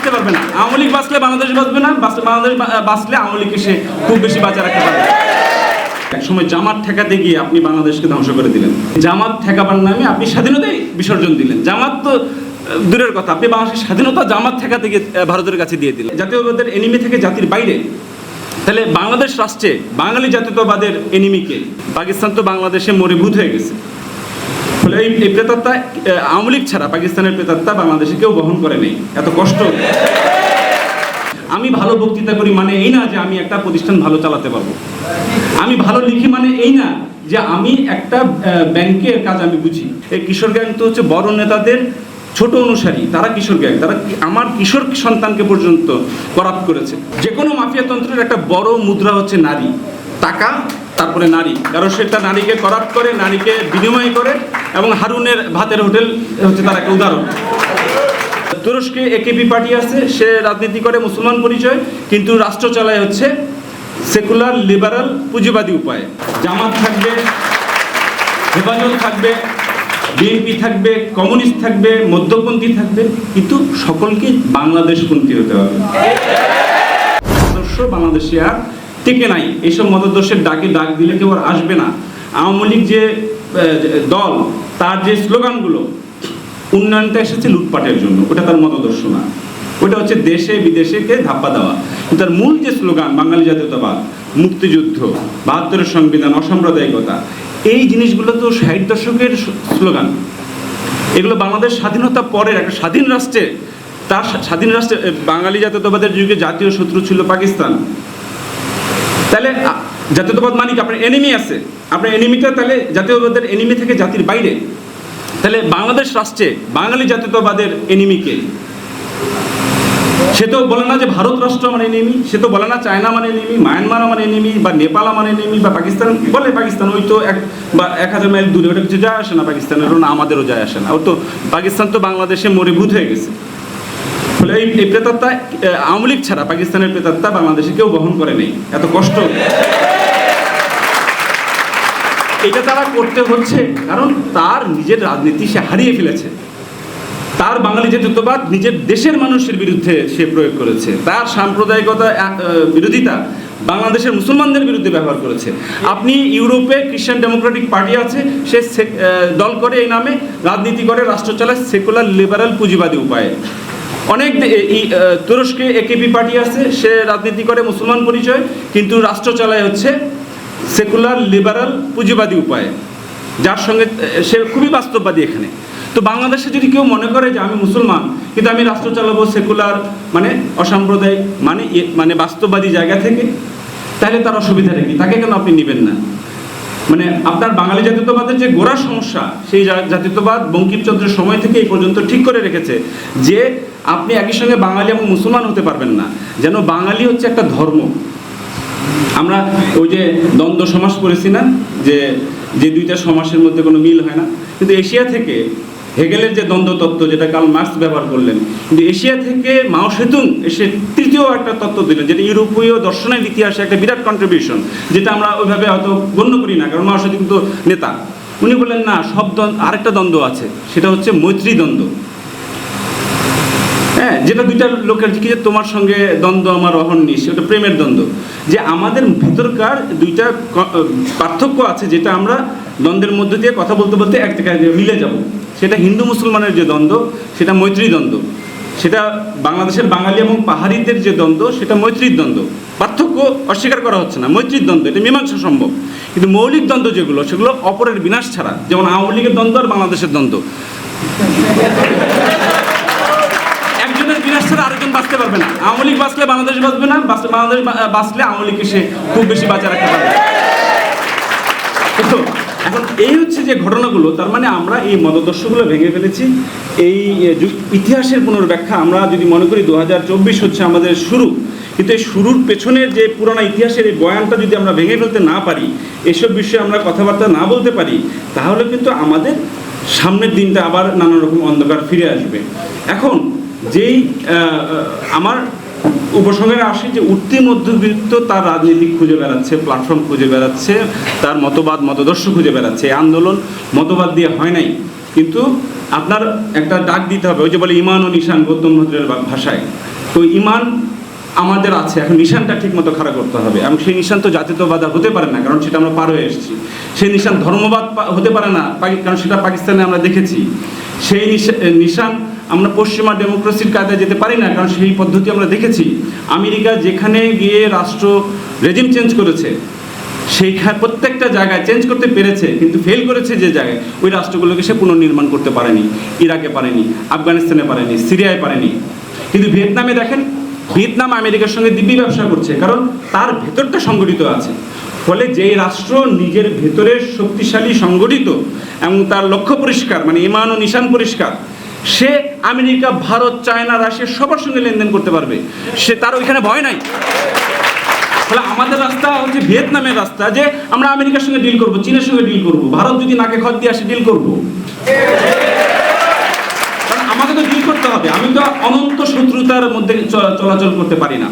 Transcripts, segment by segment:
বাঁচতে পারবে না। আওয়ামী লীগ বাঁচলে বাংলাদেশ বাঁচবে না বাংলাদেশ বাঁচলে আওয়ামী লীগকে সে খুব বেশি বাঁচা রাখতে পারবে। এক সময় জামাত ঠেকাতে গিয়ে আপনি বাংলাদেশকে ধ্বংস করে দিলেন। জামাত ঠেকাবার নামে আপনি স্বাধীনতাই বিসর্জন দিলেন। জামাত তো দূরের কথা। আপনি বাংলাদেশের স্বাধীনতা জামাত ঠেকাতে গিয়ে ভারতের কাছে দিয়ে দিলেন। জাতীয়বাদের এনিমি থেকে জাতির বাইরে। তাহলে বাংলাদেশ রাষ্ট্রে বাঙালি জাতীয়তাবাদের এনিমিকে পাকিস্তান তো বাংলাদেশে মরিভূত হয়ে গেছে। এই প্রেতাত্মা আওয়ামী লীগ ছাড়া পাকিস্তানের প্রেতাত্মা বাংলাদেশে কেউ বহন করে নেই। এত কষ্ট। আমি ভালো বক্তৃতা করি মানে এই না যে আমি একটা প্রতিষ্ঠান ভালো চালাতে পারব। আমি ভালো লিখি মানে এই না যে আমি একটা ব্যাংকের কাজ আমি বুঝি। এই কিশোর গ্যাং তো হচ্ছে বড় নেতাদের ছোট অনুসারী। তারা কিশোর গ্যাং। তারা আমার কিশোর সন্তানকে পর্যন্ত করাপ্ট করেছে। যে কোনো মাফিয়াতন্ত্রের একটা বড় মুদ্রা হচ্ছে নারী। টাকা তারপরে নারী। কারণ সেটা নারীকে করাপ্ট করে, নারীকে বিনিময় করে এবং হারুনের ভাতের হোটেল হচ্ছে তার একটা উদাহরণ। তুরস্কে একেপি পার্টি আছে, সে রাজনীতি করে মুসলমান পরিচয়, কিন্তু রাষ্ট্র চালায় হচ্ছে সেকুলার, লিবারাল, পুঁজিবাদী উপায়ে। জামাত থাকবে, হেফাজত থাকবে, বিএনপি থাকবে, কমিউনিস্ট থাকবে, মধ্যপন্থী থাকবে, কিন্তু সকলকে বাংলাদেশপন্থী হতে হবে। বাংলাদেশে আর টিকে নাই। এইসব মতাদর্শের ডাকে ডাক দিলে কেউ আর আসবে না। আওয়ামী লীগ যে দল, তার যে স্লোগানগুলো, উন্নয়নটা এসেছে লুটপাটের জন্য। ওটা তার মতাদর্শ না। ওটা হচ্ছে দেশে বিদেশেকে ধাপ্পা দেওয়া। তার মূল যে স্লোগান, বাঙালি জাতীয়তাবাদ, মুক্তিযুদ্ধ, বাহাত্তরের সংবিধান, অসাম্প্রদায়িকতা, এই জিনিসগুলো তো ষাট দশকের স্লোগান। এগুলো বাংলাদেশ স্বাধীনতা পরের একটা স্বাধীন রাষ্ট্রে তার স্বা- স্বাধীন রাষ্ট্রে বাঙালি জাতীয়তাবাদের যুগে জাতীয় শত্রু ছিল পাকিস্তান। তাহলে জাতীয়তাবাদ মানে কি? আপনার এনিমি আছে। আপনার এনিমিটা তাহলে জাতীয়তাবাদের এনিমি থেকে জাতির বাইরে। তাহলে বাংলাদেশ রাষ্ট্রে বাঙালি জাতীয়তাবাদের এনিমিকে সে তো বলে না যে ভারত রাষ্ট্র আমার এনিমি সে তো বলে না চায়না মানে এনিমি মায়ানমার আমার এনিমি বা নেপাল আমার এনিমি বা পাকিস্তান। বলে পাকিস্তান? ওই তো এক, বা এক হাজার মাইল দূরে। ওটা কিছু যায় আসে না পাকিস্তানেরও না আমাদেরও যায় আসে না। ও তো পাকিস্তান তো বাংলাদেশে মরিভূত হয়ে গেছে। এই এই প্রেতাত্মা আওয়ামী লীগ ছাড়া পাকিস্তানের প্রেতাত্মা বাংলাদেশে কেউ বহন করে নেই। এত কষ্ট। এটা তারা করতে হচ্ছে কারণ তার নিজের রাজনীতি সে হারিয়ে ফেলেছে। তার বাঙালি যে জাতীয়তাবাদ নিজের দেশের মানুষের বিরুদ্ধে সে প্রয়োগ করেছে। তার সাম্প্রদায়িকতা বিরোধিতা বাংলাদেশের মুসলমানদের বিরুদ্ধে ব্যবহার করেছে। আপনি ইউরোপে খ্রিস্টান ডেমোক্রেটিক পার্টি আছে, সে- দল করে এই নামে রাজনীতি করে, রাষ্ট্র চালায় সেকুলার লিবারাল পুঁজিবাদী উপায়ে। অনেক তুরস্কে একেপি পার্টি আছে, সে রাজনীতি করে মুসলমান পরিচয়, কিন্তু রাষ্ট্র চালায় হচ্ছে সেকুলার, লিবারাল, পুঁজিবাদী উপায়ে। যার সঙ্গে সে খুবই বাস্তববাদী এখানে। তো বাংলাদেশে যদি কেউ মনে করে যে আমি মুসলমান, কিন্তু আমি রাষ্ট্র চালাবো সেকুলার মানে অসাম্প্রদায়িক মানে মানে বাস্তববাদী জায়গা থেকে, তাহলে তার অসুবিধাটা কি? তাকে কেন আপনি নেবেন না? মানে আপনার বাঙালি জাতীয়তাবাদের যে গোড়া সমস্যা, সেই জাতীয়তাবাদ বঙ্কিমচন্দ্রের সময় থেকে এই পর্যন্ত ঠিক করে রেখেছে যে আপনি একই সঙ্গে বাঙালি এবং মুসলমান হতে পারবেন না। যেন বাঙালি হচ্ছে একটা ধর্ম। আমরা ওই যে দ্বন্দ্ব সমাস করেছি না, যে যে দুইটা সমাসের মধ্যে কোনো মিল হয় না। কিন্তু এশিয়া থেকে হেগেলের যে দ্বন্দ্ব তত্ত্ব যেটা কাল মার্কস ব্যবহার করলেন, কিন্তু এশিয়া থেকে মাও সেতুং এসে তৃতীয় একটা তত্ত্ব দিলেন, যেটা ইউরোপীয় দর্শনের ইতিহাসে একটা বিরাট কন্ট্রিবিউশন যেটা আমরা ওইভাবে হয়তো গণ্য করি না, কারণ মাও সেতুং তো নেতা। উনি বললেন, না, সব দ্বন্দ্ব, আরেকটা দ্বন্দ্ব আছে, সেটা হচ্ছে মৈত্রী দ্বন্দ্ব। হ্যাঁ যেটা দুইটা লোকের কি যে তোমার সঙ্গে দ্বন্দ্ব, আমার অহর্নিশ ওটা প্রেমের দ্বন্দ্ব। যে আমাদের ভিতরকার দুইটা পার্থক্য আছে যেটা আমরা দ্বন্দ্বের মধ্যে দিয়ে কথা বলতে বলতে এক জায়গায় মিলে যাব। সেটা হিন্দু মুসলমানের যে দ্বন্দ্ব, সেটা মৈত্রী দ্বন্দ্ব। সেটা বাংলাদেশের বাঙালি এবং পাহাড়িদের যে দ্বন্দ্ব, সেটা মৈত্রীর দ্বন্দ্ব। পার্থক্য অস্বীকার করা হচ্ছে না, মৈত্রীর দ্বন্দ্ব, এটা মীমাংসা সম্ভব। কিন্তু মৌলিক দ্বন্দ্ব যেগুলো, সেগুলো অপরের বিনাশ ছাড়া, যেমন আওয়ামী লীগের দ্বন্দ্ব আর বাংলাদেশের দ্বন্দ্ব। বিনাশ ছাড়া আরেকজন বাঁচতে পারবে না। আওয়ামী লীগ বাঁচলে বাংলাদেশ বাঁচবে না বাংলাদেশ বাঁচলে আওয়ামী লীগকে সে খুব বেশি বাঁচা রাখতে পারবে। এখন এই হচ্ছে যে ঘটনাগুলো, তার মানে আমরা এই মতদর্শগুলো ভেঙে ফেলেছি। এই ইতিহাসের পুনর্ব্যাখ্যা আমরা যদি মনে করি দু হাজার চব্বিশ হচ্ছে আমাদের শুরু। কিন্তু এই শুরুর পেছনের যে পুরোনো ইতিহাসের এই বয়ানটা যদি আমরা ভেঙে ফেলতে না পারি, এসব বিষয়ে আমরা কথাবার্তা না বলতে পারি, তাহলে কিন্তু আমাদের সামনের দিনটা আবার নানা রকম অন্ধকার ফিরে আসবে। এখন যেই আমার উপসংহারে আসে যে উঠতি মধ্যবিত্ত তার রাজনীতি খুঁজে বেড়াচ্ছে প্ল্যাটফর্ম খুঁজে বেড়াচ্ছে, তার মতবাদ, মতদর্শ খুঁজে বেড়াচ্ছে। এই আন্দোলন মতবাদ দিয়ে হয় নাই। কিন্তু আপনার একটা ডাক দিতে হবে, ওই যে বলে ইমান ও নিশান, গৌতম ভদ্রের ভাষায়। তো ইমান আমাদের আছে, এখন নিশানটা ঠিক মতো খাড়া করতে হবে। এবং সেই নিশান তো জাতীয়তাবাদ হতে পারে না, কারণ সেটা আমরা পার হয়ে এসেছি। সেই নিশান ধর্মবাদ হতে পারে না কারণ সেটা পাকিস্তানে আমরা দেখেছি। সেই নিশা- নিশান আমরা পশ্চিমা ডেমোক্রেসির কায়দায় যেতে পারি না, কারণ সেই পদ্ধতি আমরা দেখেছি। আমেরিকা যেখানে গিয়ে রাষ্ট্র রেজিম চেঞ্জ করেছে, সেইখানে প্রত্যেকটা জায়গায় চেঞ্জ করতে পেরেছে, কিন্তু ফেল করেছে যে জায়গায়, ওই রাষ্ট্রগুলোকে সে পুনর্নির্মাণ করতে পারেনি, ইরাকে পারেনি, আফগানিস্তানে পারেনি, সিরিয়ায় পারেনি। কিন্তু ভিয়েতনামে দেখেন, ভিয়েতনাম আমেরিকার সঙ্গে দিব্যি ব্যবসা করছে, কারণ তার ভেতরটা সংগঠিত আছে। ফলে যেই রাষ্ট্র নিজের ভেতরে শক্তিশালী, সংগঠিত, এবং তার লক্ষ্য পরিষ্কার মানে ইমান ও নিশান পরিষ্কার সে আমেরিকা, ভারত, চায়না, রাশিয়া, সবার সঙ্গে লেনদেন করতে পারবে। সে তার ওইখানে ভয় নাই। তাহলে আমাদের রাস্তা হচ্ছে ভিয়েতনামের রাস্তা যে আমরা আমেরিকার সঙ্গে ডিল করব, চীনের সঙ্গে ডিল করব, ভারত যদি নাকে খত দিয়ে আসে ডিল করব। কারণ আমাকে তো ডিল করতে হবে। আমি তো অনন্ত শত্রুতার মধ্যে চলাচল করতে পারি না।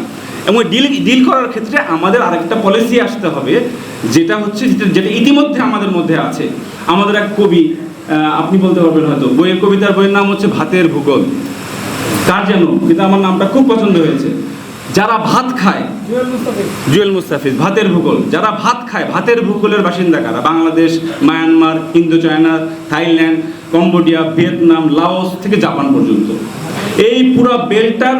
এবং ডিল ডিল করার ক্ষেত্রে আমাদের আরেকটা পলিসি আসতে হবে, যেটা হচ্ছে যেটা- ইতিমধ্যে আমাদের মধ্যে আছে। আমাদের এক কবি আপনি বলতে পারবেন হয়তো। বইয়ের কবিতার বইয়ের নাম হচ্ছে ভাতের ভূগোল। তার যেন? কিন্তু আমার নামটা খুব পছন্দ হয়েছে। যারা ভাত খায় জুয়েল মুস্তাফিজ। ভাতের ভূগোল। যারা ভাত খায় ভাতের ভূগোলের বাসিন্দা কারা Bangladesh Myanmar Indo China Thailand Cambodia Vietnam Laos থেকে জাপান পর্যন্ত। এই পুরো বেলটার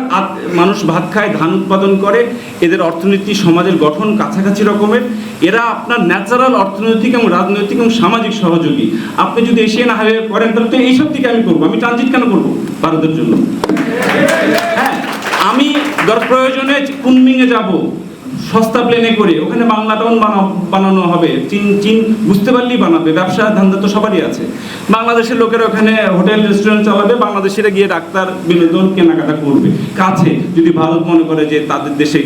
মানুষ ভাত খায়, ধান উৎপাদন করে, এদের অর্থনীতি, সমাজের গঠন কাছাকাছি রকমের। এরা আপনার ন্যাচারাল অর্থনৈতিক এবং রাজনৈতিক এবং সামাজিক সহযোগী। আপনি যদি এশিয়ান হাইওয়ে করেন তাহলে তো এইসব দিকে আমি করব। আমি ট্রানজিট কেন করব ভারতের জন্য? হ্যাঁ আমি দর প্রয়োজনে কুনমিংয়ে যাব। সস্তা প্লেনে করে, ওখানে বাংলা টাউন বানা- বানানো হবে। চীন চীন বুঝতে পারলেই বানাবে, ব্যবসা ধান্দা তো সবারই আছে। বাংলাদেশের লোকেরা ওখানে হোটেল রেস্টুরেন্ট চালাবে, বাংলাদেশিরা গিয়ে ডাক্তার বিনোদন, কেনাকাটা করবে। কাছে, যদি ভারত মনে করে যে তাদের দেশে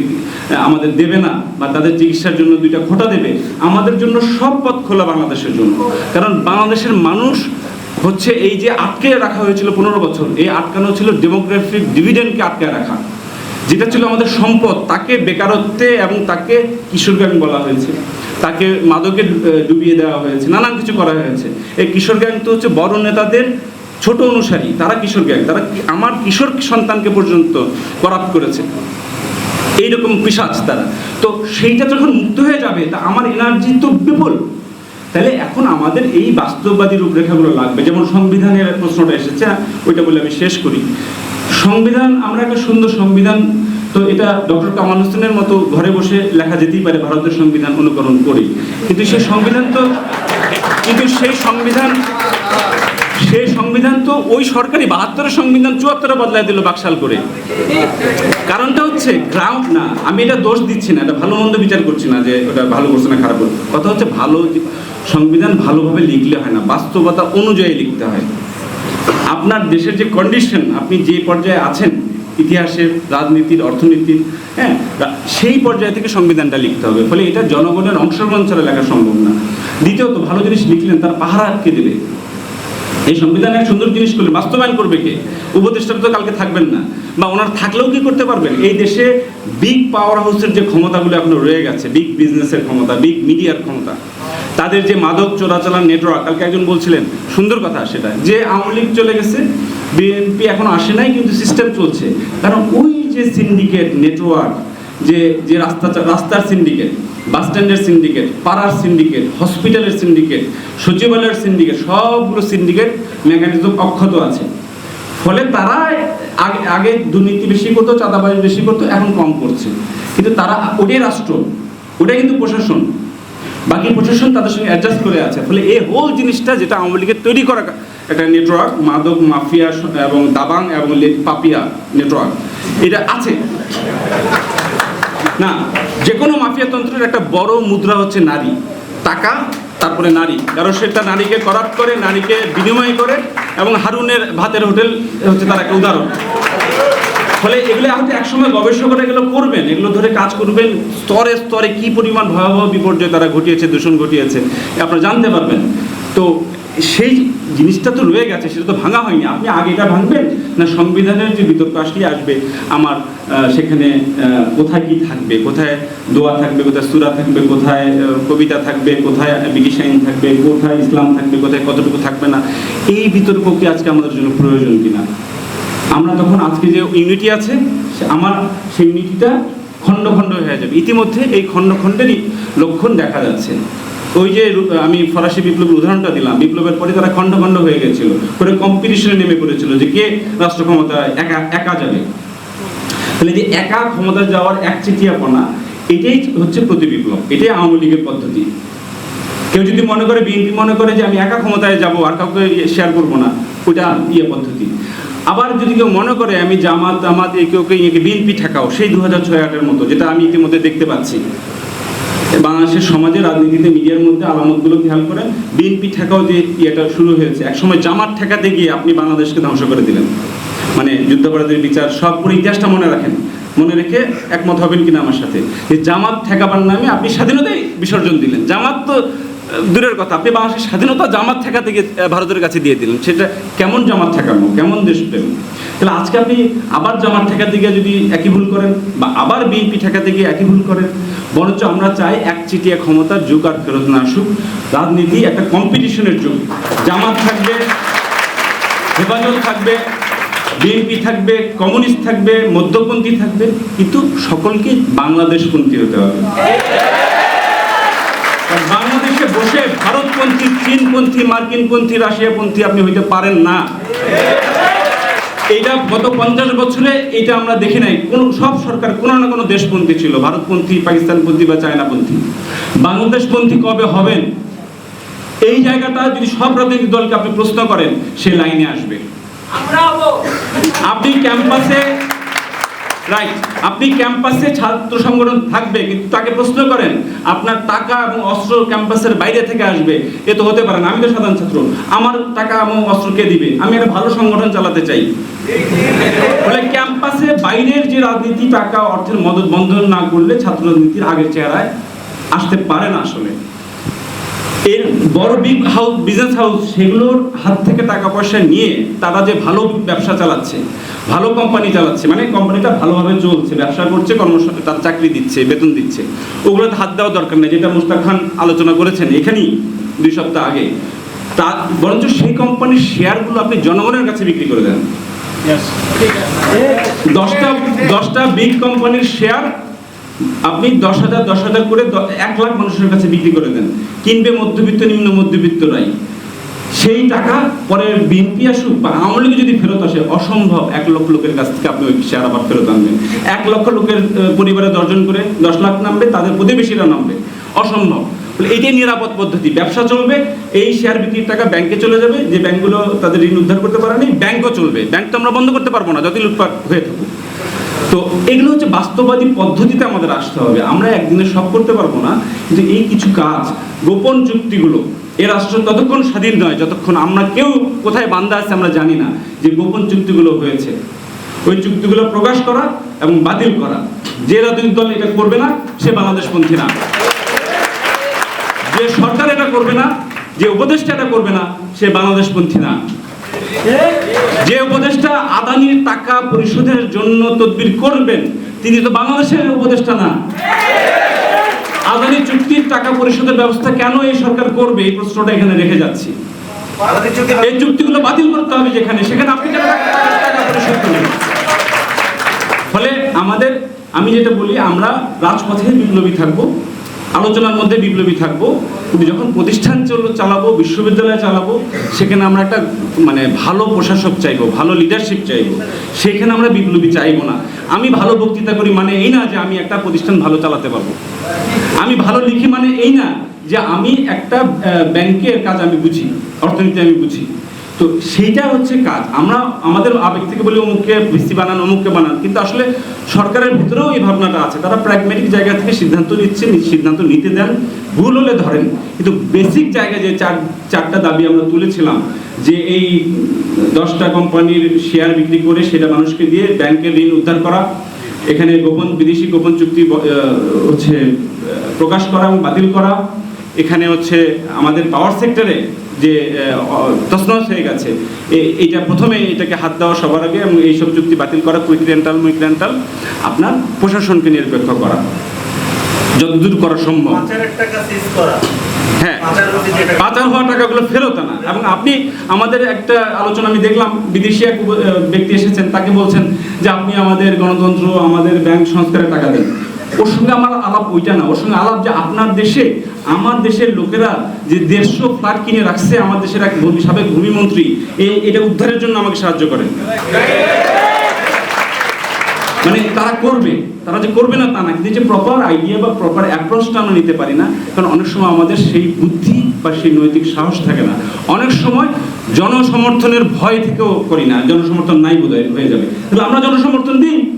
আমাদের দেবে না, বা তাদের চিকিৎসার জন্য দুইটা খোটা দেবে, আমাদের জন্য সব পথ খোলা বাংলাদেশের জন্য। কারণ বাংলাদেশের মানুষ হচ্ছে এই যে আটকে রাখা হয়েছিল পনেরো বছর, এই আটকানো ছিল ডেমোগ্রাফিক ডিভিডেন্ডকে আটকে রাখা। যেটা ছিল আমাদের সম্পদ, তাকে বেকারত্বে এবং তাকে কিশোর গ্যাং বলা হয়েছে। তাকে মাদকে ডুবিয়ে দেওয়া হয়েছে, নানান কিছু করা হয়েছে। এই কিশোর গ্যাং তো হচ্ছে বড় নেতাদের ছোট অনুসারী, তারা কিশোর গ্যাং তারা আমার কিশোর সন্তানকে পর্যন্ত করাপ্ট করেছে। এইরকম পিসাচ তারা। তো সেইটা যখন মুক্ত হয়ে যাবে, তা আমার এনার্জি তো বিপুল। তাহলে এখন আমাদের এই বাস্তববাদী রূপরেখাগুলো লাগবে। যেমন সংবিধানের প্রশ্নটা এসেছে, ওইটা বলে আমি শেষ করি। সংবিধান, আমরা একটা সুন্দর সংবিধান, তো এটা ডক্টর কামাল হোসেনের মতো ঘরে বসে লেখা যেতেই পারে ভারতের সংবিধান অনুকরণ করি কিন্তু সেই সংবিধান তো, কিন্তু সেই সংবিধান সেই সংবিধান তো ওই সরকারি বাহাত্তরের সংবিধান চুয়াত্তরে বদলায় দিল বাকশাল করে। কারণটা হচ্ছে গ্রাউন্ড না, আমি এটা দোষ দিচ্ছি না, এটা ভালো মন্দ বিচার করছি না যে ওটা ভালো করছে না খারাপ করছে। কথা হচ্ছে ভালো সংবিধান ভালোভাবে লিখলে হয় না, বাস্তবতা অনুযায়ী লিখতে হয়। আপনার দেশের যে কন্ডিশন আপনি যে পর্যায়ে আছেন, ইতিহাসের, রাজনীতির, অর্থনীতির হ্যাঁ সেই পর্যায় থেকে সংবিধানটা লিখতে হবে। ফলে এটা জনগণের অংশগ্রহণ ছাড়া লেখা সম্ভব না। দ্বিতীয়ত, ভালো জিনিস লিখলেন, তার পাহারা আটকে দেবে। এই সংবিধানে এক সুন্দর জিনিস করলে বাস্তবায়ন করবে কে? উপদেষ্টারা তো কালকে থাকবেন না। বা ওনার থাকলেও কি করতে পারবেন? এই দেশে বিগ পাওয়ার হাউসের যে ক্ষমতাগুলো এখনও রয়ে গেছে বিগ বিজনেসের ক্ষমতা বিগ মিডিয়ার ক্ষমতা তাদের যে মাদক চোরাচালান নেটওয়ার্ক কালকে একজন বলছিলেন, সুন্দর কথা সেটা, যে আওয়ামী লীগ চলে গেছে বিএনপি এখন আসে নাই, কিন্তু সিস্টেম চলছে। কারণ ওই যে সিন্ডিকেট নেটওয়ার্ক যে যে রাস্তা, রাস্তার সিন্ডিকেট বাস স্ট্যান্ডের সিন্ডিকেট পাড়ার সিন্ডিকেট হসপিটালের সিন্ডিকেট সচিবালয়ের সিন্ডিকেট সবগুলো সিন্ডিকেট মেকানিজম অক্ষত আছে। ফলে তারা আগে আগে দুর্নীতি বেশি করতো, চাঁদাবাজি বেশি করতো, এখন কম করছে। কিন্তু তারা, ওটাই রাষ্ট্র, ওটাই কিন্তু প্রশাসন। বাকি প্রশাসন তাদের সঙ্গে অ্যাডজাস্ট করে আছে। ফলে এই হোল জিনিসটা যেটা আওয়ামী লীগের তৈরি করা একটা নেটওয়ার্ক মাদক মাফিয়া এবং দাবাং এবং পাপিয়া নেটওয়ার্ক এটা আছে। না যে কোনো মাফিয়াতন্ত্রের একটা বড় মুদ্রা হচ্ছে নারী। টাকা, তারপরে নারী। কারণ সেটা নারীকে করাপ্ট করে, নারীকে বিনিময় করে, এবং হারুনের ভাতের হোটেল হচ্ছে তার একটা উদাহরণ। ফলে এগুলো হয়তো একসময় গবেষকরা এগুলো করবেন, এগুলো ধরে কাজ করবেন, স্তরে স্তরে কি পরিমাণ ভয়াবহ বিপর্যয় তারা ঘটিয়েছে, দূষণ ঘটিয়েছে, আপনারা জানতে পারবেন। তো সেই জিনিসটা তো রয়ে গেছে, সেটা তো ভাঙা হয়নি। আপনি আগে এটা ভাঙবেন না সংবিধানের যে বিতর্ক আসলে আসবে? আমার সেখানে কোথায় কি থাকবে? কোথায় দোয়া থাকবে? কোথায় সুরা থাকবে? কোথায় কবিতা থাকবে? কোথায় বিগিসাইন থাকবে? কোথায় ইসলাম থাকবে? কোথায় কতটুকু থাকবে না? এই বিতর্ক কি আজকে আমাদের জন্য প্রয়োজন কিনা? আমরা তখন আজকে যে ইউনিটি আছে আমার সেই ইউনিটিটা খণ্ড খণ্ড হয়ে যাবে। ইতিমধ্যে এই খণ্ড খণ্ডেরই লক্ষণ দেখা যাচ্ছে। ওই যে আমি ফরাসি বিপ্লবের উদাহরণটা দিলাম। বিপ্লবের পরে তারা খণ্ড খণ্ড হয়ে গেছিল। করে কম্পিটিশনে নেমে পড়েছিল যে কে রাষ্ট্র ক্ষমতা একা একা যাবে। তাহলে যে একা ক্ষমতা যাওয়ার একচেটিয়াপনা এটাই হচ্ছে প্রতি বিপ্লব। এটাই আওয়ামী লীগের পদ্ধতি। কেউ যদি মনে করে, বিএনপি মনে করে যে আমি একা ক্ষমতায় যাব, আর কাউকে শেয়ার করব না ওইটা ইয়ে পদ্ধতি। আবার যদি কেউ মনে করে আমি জামাত একে কেউ ইয়েকে বিএনপি ঠেকাও, সেই দু হাজার ছয় আটের মতো, যেটা আমি ইতিমধ্যে দেখতে পাচ্ছি। বাংলাদেশের সমাজে, রাজনীতিতে, মিডিয়ার মধ্যে আলামতগুলো খেয়াল করেন বিএনপি ঠেকাও যে ইয়েটা শুরু হয়েছে, একসময় জামাত ঠেকাতে গিয়ে আপনি বাংলাদেশকে ধ্বংস করে দিলেন। মানে যুদ্ধাপরাধের বিচার, সব পুরো ইতিহাসটা মনে রাখেন। মনে রেখে একমত হবেন কিনা আমার সাথে? যে জামাত ঠেকাবার নামে আপনি স্বাধীনতাই বিসর্জন দিলেন। জামাত তো দূরের কথা। আপনি বাংলাদেশের স্বাধীনতা জামাত ঠেকাতে গিয়ে ভারতের কাছে দিয়ে দিলেন। সেটা কেমন জামাত ঠেকানো কেমন দেশপ্রেম তাহলে আজকে আপনি আবার জামাত ঠেকাতে গিয়ে যদি একই ভুল করেন, বা আবার বিএনপি ঠেকাতে গিয়ে একই ভুল করেন, বরঞ্চ আমরা চাই একচিটিয়া ক্ষমতার যুগ আর ফেরত না আসুক। রাজনীতি একটা কম্পিটিশনের যুগ। জামাত থাকবে, হেফাজত থাকবে, বিএনপি থাকবে, কমিউনিস্ট থাকবে, মধ্যপন্থী থাকবে, কিন্তু সকলকে বাংলাদেশপন্থী হতে হবে। ভারতপন্থী চীনপন্থী মার্কিনপন্থী রাশিয়াপন্থী আপনি হইতে পারেন না। এইটা গত পঞ্চাশ বছরে এটা আমরা দেখি নাই। কোন সব সরকার কোনো না কোনো দেশপন্থী ছিল ভারতপন্থী পাকিস্তানপন্থী বা চায়নাপন্থী। বাংলাদেশপন্থী কবে হবেন? এই জায়গাটা যদি সব রাজনৈতিক দলকে আপনি প্রশ্ন করেন সে লাইনে আসবে। আপনি ক্যাম্পাসে রাইট আপনি ক্যাম্পাসে ছাত্র সংগঠন থাকবে, কিন্তু তাকে প্রশ্ন করেন, আপনার টাকা এবং অস্ত্র ক্যাম্পাসের বাইরে থেকে আসবে। এ তো হতে পারে না, আমি তো সাধারণ ছাত্র। আমার টাকা এবং অস্ত্র কে দিবে? আমি একটা ভালো সংগঠন চালাতে চাই। ফলে ক্যাম্পাসে বাইরের যে রাজনীতি, টাকা, অর্থের মদত বন্ধন না করলে ছাত্র রাজনীতির আগের চেহারায় আসতে পারে না আসলে। এর বড় বিগ হাউস বিজনেস হাউস সেগুলোর হাত থেকে টাকা পয়সা নিয়ে তারা যে ভালো ব্যবসা চালাচ্ছে ভালো কোম্পানি চালাচ্ছে মানে কোম্পানিটা ভালোভাবে চলছে ব্যবসা করছে কর্মসংস্থান তার চাকরি দিচ্ছে বেতন দিচ্ছে ওগুলোতে হাত দেওয়া দরকার নেই যেটা মুস্তাক খান আলোচনা করেছেন এখানেই দুই সপ্তাহ আগে। তা বরঞ্চ সেই কোম্পানির শেয়ারগুলো আপনি জনগণের কাছে বিক্রি করে দেন। দশটা দশটা বিগ কোম্পানির শেয়ার আপনি দশ হাজার দশ হাজার করে এক লাখ মানুষের কাছে বিক্রি করে দেন। কিনবে মধ্যবিত্ত, নিম্ন মধ্যবিত্তরাই সেই টাকা পরে বিএনপি আসুক বা আওয়ামী লীগ যদি ফেরত আসে, অসম্ভব, এক লক্ষ লোকের কাছ থেকে আপনি ওই শেয়ার আবার ফেরত আনবেন। এক লক্ষ লোকের পরিবারে দশজন করে দশ লাখ নামবে, তাদের প্রতিবেশীরা নামবে। অসম্ভব। এটাই নিরাপদ পদ্ধতি। ব্যবসা চলবে, এই শেয়ার বিক্রির টাকা ব্যাংকে চলে যাবে, যে ব্যাংকগুলো তাদের ঋণ উদ্ধার করতে পারেনি ব্যাংকও চলবে। ব্যাংক তো আমরা বন্ধ করতে পারব না, যতই লুটপাট হয়ে থাকুক। তো এগুলো হচ্ছে বাস্তববাদী পদ্ধতিতে আমাদের আসতে হবে। আমরা একদিনে সব করতে পারব না, কিন্তু এই কিছু কাজ, গোপন চুক্তিগুলো এ রাষ্ট্র ততক্ষণ স্বাধীন নয় যতক্ষণ আমরা কেউ কোথায় বান্ধা আছে আমরা জানি না যে গোপন চুক্তিগুলো হয়েছে। ওই চুক্তিগুলো প্রকাশ করা এবং বাতিল করা। যে রাজনৈতিক দল এটা করবে না, সে বাংলাদেশপন্থী না। যে সরকার এটা করবে না, যে উপদেষ্টা এটা করবে না, সে বাংলাদেশপন্থী না। যে উপদেষ্টা আদানির টাকা পরিশোধের জন্য তদবির করবেন তিনি তো বাংলাদেশের উপদেষ্টা না। আদানি চুক্তির টাকা পরিশোধের ব্যবস্থা কেন এই সরকার করবে এই প্রশ্নটা এখানে রেখে যাচ্ছি। এই চুক্তিগুলো বাতিল করতে হবে যেখানে সেখানে আপনি কেন টাকা টাকা পরিশোধ করবেন? ফলে আমাদের আমি যেটা বলি আমরা রাজপথে বিপ্লবী থাকব। আলোচনার মধ্যে বিপ্লবী থাকব। কিন্তু যখন প্রতিষ্ঠান চল চালাবো, বিশ্ববিদ্যালয় চালাবো, সেখানে আমরা একটা মানে ভালো প্রশাসক চাইব, ভালো লিডারশিপ চাইব। সেখানে আমরা বিপ্লবী চাইব না। আমি ভালো বক্তৃতা করি মানে এই না যে আমি একটা প্রতিষ্ঠান ভালো চালাতে পারব। আমি ভালো লিখি মানে এই না যে আমি একটা ব্যাংকের কাজ আমি বুঝি, অর্থনীতি আমি বুঝি। তো সেইটা হচ্ছে কাজ। আমরা আমাদের আবেগ থেকে বলি অমুককে ভিসি বানান, অমুককে বানান, কিন্তু আসলে সরকারের ভিতরেও এই ভাবনাটা আছে। তারা প্র্যাগমেটিক জায়গা থেকে সিদ্ধান্ত নিচ্ছে সিদ্ধান্ত নিতে দেন, ভুল হলে ধরেন। কিন্তু বেসিক জায়গায় যে চার চারটা দাবি আমরা তুলেছিলাম, যে এই দশটা কোম্পানির শেয়ার বিক্রি করে সেটা মানুষকে দিয়ে ব্যাংকের ঋণ উদ্ধার করা, এখানে গোপন বিদেশি গোপন চুক্তি হচ্ছে প্রকাশ করা এবং বাতিল করা, এখানে হচ্ছে আমাদের পাওয়ার সেক্টরে যে তসনস হয়ে গেছে। এইটা প্রথমে এটাকে হাত দেওয়া সবার আগে এবং এইসব চুক্তি বাতিল করা কুইক রেন্টাল মুইক রেন্টাল আপনার প্রশাসনকে নিরপেক্ষ করা। যতদূর করা সম্ভব। হ্যাঁ। পাচার হওয়া টাকাগুলো ফেরত আনা। এবং আপনি আমাদের একটা আলোচনা আমি দেখলাম বিদেশি এক ব্যক্তি এসেছেন তাকে বলছেন যে আপনি আমাদের গণতন্ত্র আমাদের ব্যাংক সংস্কারের টাকা দেন। ওর সঙ্গে আমার আলাপ ওইটা না, ওর সঙ্গে আলাপ যে আপনার দেশে, আমার দেশের লোকেরা যে দেড়শো ফ্ল্যাট কিনে রাখছে, আমার দেশের এক ভূমি- সাবেক ভূমিমন্ত্রী এটা উদ্ধারের জন্য আমাকে সাহায্য করেন। মানে তারা করবে, তারা যে করবে না তা না, কিন্তু যে প্রপার আইডিয়া বা প্রপার অ্যাপ্রোচটা আমরা নিতে পারি না, কারণ অনেক সময় আমাদের সেই বুদ্ধি বা সেই নৈতিক সাহস থাকে না। অনেক সময় জনসমর্থনের ভয় থেকেও করি না, জনসমর্থন নাই বোধ হয়ে যাবে। কিন্তু আমরা জনসমর্থন দিই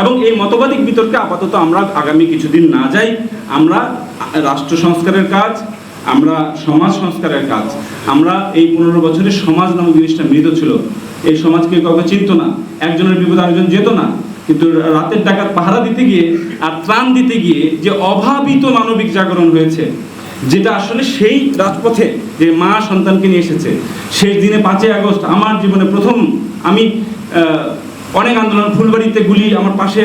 এবং এই মতবাদিক বিতর্কে আপাতত আমরা আগামী কিছুদিন না যাই। আমরা রাষ্ট্র সংস্কারের কাজ, আমরা সমাজ সংস্কারের কাজ, আমরা এই পনেরো বছরের সমাজ নামক জিনিসটা মৃত ছিল। এই সমাজকে কাউকে চিনত না, একজনের বিপদে আরেকজন যেত না। কিন্তু রাতের ডাকাত পাহারা দিতে গিয়ে আর ত্রাণ দিতে গিয়ে যে অভাবিত মানবিক জাগরণ হয়েছে, যেটা আসলে সেই রাজপথে যে মা সন্তানকে নিয়ে এসেছে, শেষ দিনে পাঁচই আগস্ট, আমার জীবনে প্রথম আমি অনেক আন্দোলন, ফুলবাড়িতে গুলি আমার পাশে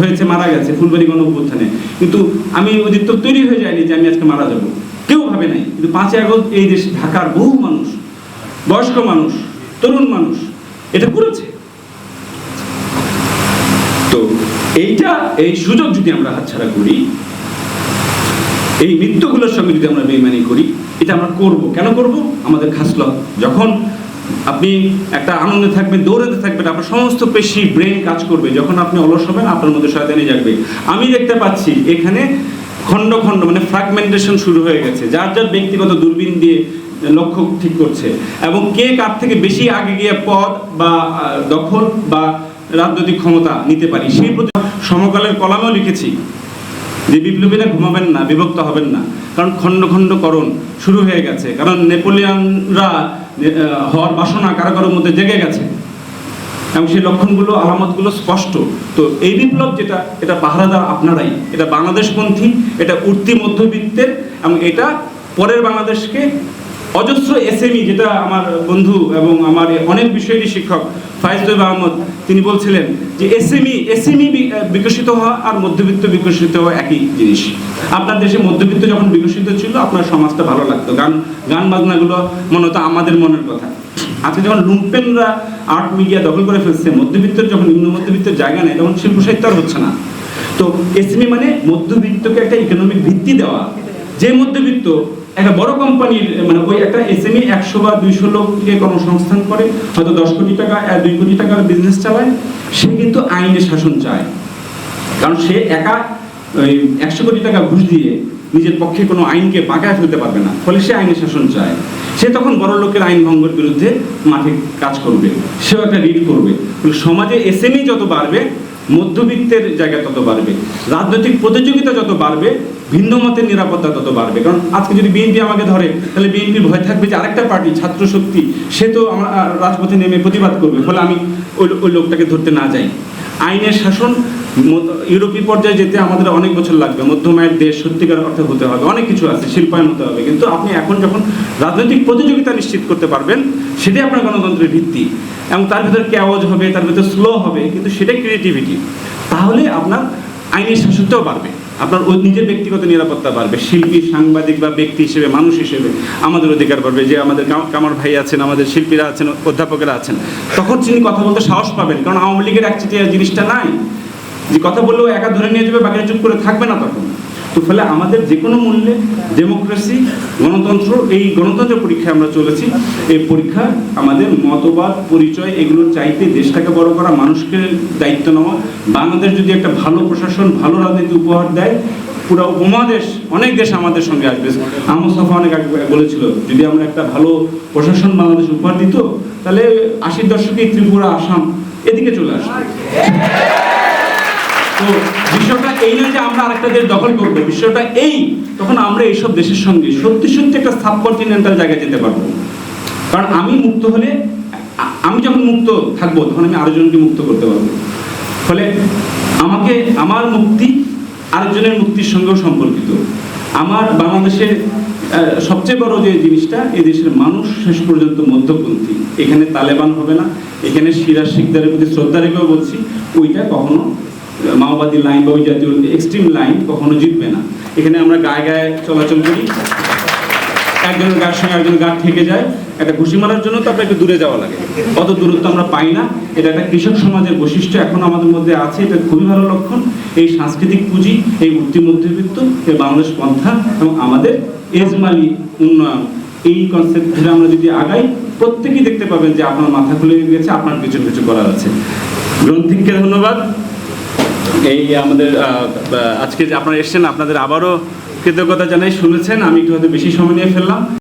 হয়েছে, মারা গেছে, ফুলবাড়ি গণ অভ্যুত্থানে কিন্তু আমি ওদের তো তৈরি হয়ে যায়নি যে আমি আজকে মারা যাব। কেউ ভাবে নাই। কিন্তু পাঁচই আগস্ট এই দেশে ঢাকার বহু মানুষ, বয়স্ক মানুষ, তরুণ মানুষ, এটা করেছে। তো এইটা, এই সুযোগ যদি আমরা হাতছাড়া করি, এই মৃত্যুগুলোর সঙ্গে যদি আমরা বেইমানি করি, এটা আমরা করব। কেন করব? আমাদের খাসলত যখন আপনি একটা আনন্দে থাকবেন, দৌড়াতে থাকবেন, আপনার সমস্ত পেশি ব্রেন কাজ করবে। যখন আপনি অলস হবেন, আপনার মধ্যে শয়তানি জাগবে। আমি দেখতে পাচ্ছি, এখানে খণ্ড খণ্ড মানে ফ্র্যাগমেন্টেশন শুরু হয়ে গেছে। যার যার ব্যক্তিগত দূরবীন দিয়ে লক্ষ্য ঠিক করছে। এবং কে কার থেকে বেশি আগে গিয়ে পদ বা দখল বা রাজনৈতিক ক্ষমতা নিতে পারি, সেই প্রতি সমকালের কলামেও লিখেছি। যে বিপ্লবীরা ঘুমাবেন না, বিভক্ত হবেন না। কারণ খণ্ড খণ্ডকরণ শুরু হয়ে গেছে। কারণ নেপোলিয়ানরা হওয়ার বাসনা কারও কারোর মধ্যে জেগে গেছে। এবং সেই লক্ষণগুলো, আলামতগুলো স্পষ্ট। তো এই বিপ্লব যেটা, এটা পাহারাদার আপনারাই। এটা বাংলাদেশপন্থী, এটা উঠতি মধ্যবিত্তের, এবং এটা পরের বাংলাদেশকে অজস্র এসএমই, যেটা আমার বন্ধু এবং আমার অনেক বিষয়েরই শিক্ষক ফাইজুল আহমদ তিনি বলছিলেন যে এসএমই এসএমই বিকশিত হওয়া আর মধ্যবিত্ত বিকশিত হওয়া একই জিনিস। আপনার দেশে মধ্যবিত্ত যখন বিকশিত ছিল, আপনার সমাজটা ভালো লাগতো। গান গান বাজনাগুলো মনে হতো আমাদের মনের কথা। আজকে যখন লুম্পেনরা আর্ট মিডিয়া দখল করে ফেলছে, মধ্যবিত্তের যখন নিম্ন মধ্যবিত্তের জায়গা নেই, তখন শিল্প সাহিত্য আর হচ্ছে না। তো এসএমই মানে মধ্যবিত্তকে একটা ইকোনমিক ভিত্তি দেওয়া। যে মধ্যবিত্ত একটা বড় কোম্পানির মানে ওই একটা এসএমই একশো বা দুইশো লোককে কর্মসংস্থান করে, হয়তো দশ কোটি টাকা দুই কোটি টাকার বিজনেস চালায়, সে কিন্তু আইনে শাসন চায়। কারণ সে একা ওই একশো কোটি টাকা ঘুষ দিয়ে নিজের পক্ষে কোনো আইনকে বাঁকায় ফেলতে পারবে না, ফলে সে আইনে শাসন চায়। সে তখন বড় লোকের আইন ভঙ্গের বিরুদ্ধে মাঠে কাজ করবে, সেও একটা রিড করবে। সমাজে এসএমই যত বাড়বে মধ্যবিত্তের জায়গা তত বাড়বে, রাজনৈতিক প্রতিযোগিতা যত বাড়বে ভিন্ন মতের নিরাপত্তা তত বাড়বে। কারণ আজকে যদি বিএনপি আমাকে ধরে, তাহলে বিএনপির ভয় থাকবে যে আরেকটা পার্টি ছাত্র শক্তি সে তো আমার রাজপথে নেমে প্রতিবাদ করবে, ফলে আমি ওই ওই লোকটাকে ধরতে না যাই। আইনের শাসন ইউরোপীয় পর্যায়ে যেতে আমাদের অনেক বছর লাগবে। মধ্যমায়ের দেশ সত্যিকার অর্থে হতে হবে। অনেক কিছু আছে, শিল্পায়ন হতে হবে। কিন্তু আপনি এখন যখন রাজনৈতিক প্রতিযোগিতা নিশ্চিত করতে পারবেন, সেটাই আপনার গণতন্ত্রের ভিত্তি। এবং তার ভিতরে ক্যাওয়াজ হবে, তার ভিতরে স্লো হবে, কিন্তু সেটাই ক্রিয়েটিভিটি তাহলে আপনার আইনের শাসনটাও বাড়বে। আপনার ওই নিজের ব্যক্তিগত নিরাপত্তা বাড়বে, শিল্পী, সাংবাদিক বা ব্যক্তি হিসেবে, মানুষ হিসেবে আমাদের অধিকার বাড়বে। যে আমাদের কামার ভাই আছেন, আমাদের শিল্পীরা আছেন, অধ্যাপকেরা আছেন, তখন তিনি কথা বলতে সাহস পাবেন। কারণ আওয়ামী লীগের একচেটিয়া জিনিসটা নাই, যে কথা বললেও একা ধরে নিয়ে যাবে, বাকিরা চুপ করে থাকবে না তখন। তো ফলে আমাদের যে কোনো মূল্যে ডেমোক্রেসি গণতন্ত্র, এই গণতন্ত্র পরীক্ষায় আমরা চলেছি। এই পরীক্ষা আমাদের মতবাদ, পরিচয় এগুলো চাইতে দেশটাকে বড় করা, মানুষকে দায়িত্ব নেওয়া, বাংলাদেশ যদি একটা ভালো প্রশাসন, ভালো রাজনীতি উপহার দেয়, পুরো উপমহাদেশ, অনেক দেশ আমাদের সঙ্গে আসবে। আহমদ সাফা অনেক আগে বলেছিল, যদি আমরা একটা ভালো প্রশাসন বাংলাদেশ উপহার দিত, তাহলে আশির দশকে ত্রিপুরা, আসাম এদিকে চলে আসবে তো বিষয়টা এই নয় যে আমরা আরেকটা দেশ দখল করব বিষয়টা এই। তখন আমরা এইসব দেশের সঙ্গে সত্যি সত্যি একটা সাবকন্টিনেন্টাল জায়গায় যেতে পারব। কারণ আমি মুক্ত হলে, আমি যখন মুক্ত থাকব, তখন আমি আরেকজনকে মুক্ত করতে পারব। ফলে আমাকে, আমার মুক্তি আরেকজনের মুক্তির সঙ্গেও সম্পর্কিত। আমার বাংলাদেশের সবচেয়ে বড় যে জিনিসটা, এই দেশের মানুষ শেষ পর্যন্ত মধ্যপন্থী। এখানে তালেবান হবে না, এখানে সিরাজ শিকদারের প্রতি শ্রদ্ধা রেখেও বলছি, ওইটা কখনো মাওবাদী লাইন বা ওই জাতীয় এক্সট্রিম লাইন কখনো জিতবে না। এখানে আমরা গায়ে গায়ে চলাচল করি। একজনের গায়ের সঙ্গে একজন গা থেকে যায়। একটা ঘুষি মারার জন্য তো আপনাকে দূরে যাওয়া লাগে। অত দূরত্ব আমরা পাই না। এটা একটা কৃষক সমাজের বৈশিষ্ট্য এখন আমাদের মধ্যে আছে। এটা খুবই ভালো লক্ষণ। এই সাংস্কৃতিক পুঁজি, এই উঠতি মধ্যবিত্ত, এই বাংলাদেশ পন্থা এবং আমাদের এজমালি উন্নয়ন, এই কনসেপ্ট ধরে আমরা যদি আগাই, প্রত্যেকেই দেখতে পাবেন যে আপনার মাথা খুলে গেছে, আপনার কিছু কিছু করার আছে। গ্রন্থিককে ধন্যবাদ। এই আমাদের আজকে আপনারা এসছেন, আপনাদের আবারও কৃতজ্ঞতা জানাই, শুনেছেন। আমি একটু হয়তো বেশি সময় নিয়ে ফেললাম।